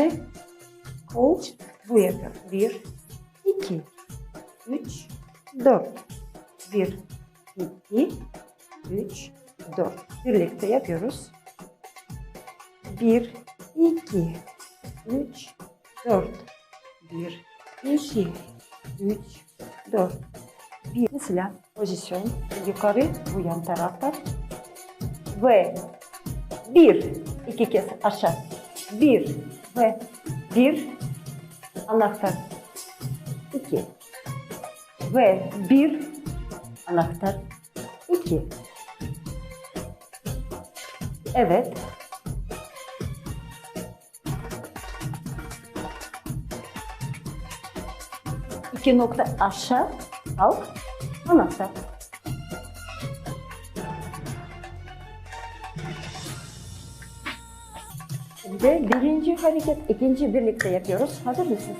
Şimdi kol bu yapıyor. Bir, iki, üç, dört. Bir, iki, üç, dört. Birlikte yapıyoruz. Bir, iki, üç, dört. Bir, iki, üç, dört. Bir. Mesela pozisyon yukarı bu yan tarafta. Ve bir, iki kez aşağı. Bir ve bir anahtar. İki ve bir anahtar. İki. Evet. İki nokta aşağı kalk anahtar. Şimdi birinci hareket, ikinci birlikte yapıyoruz. Hazır mısınız?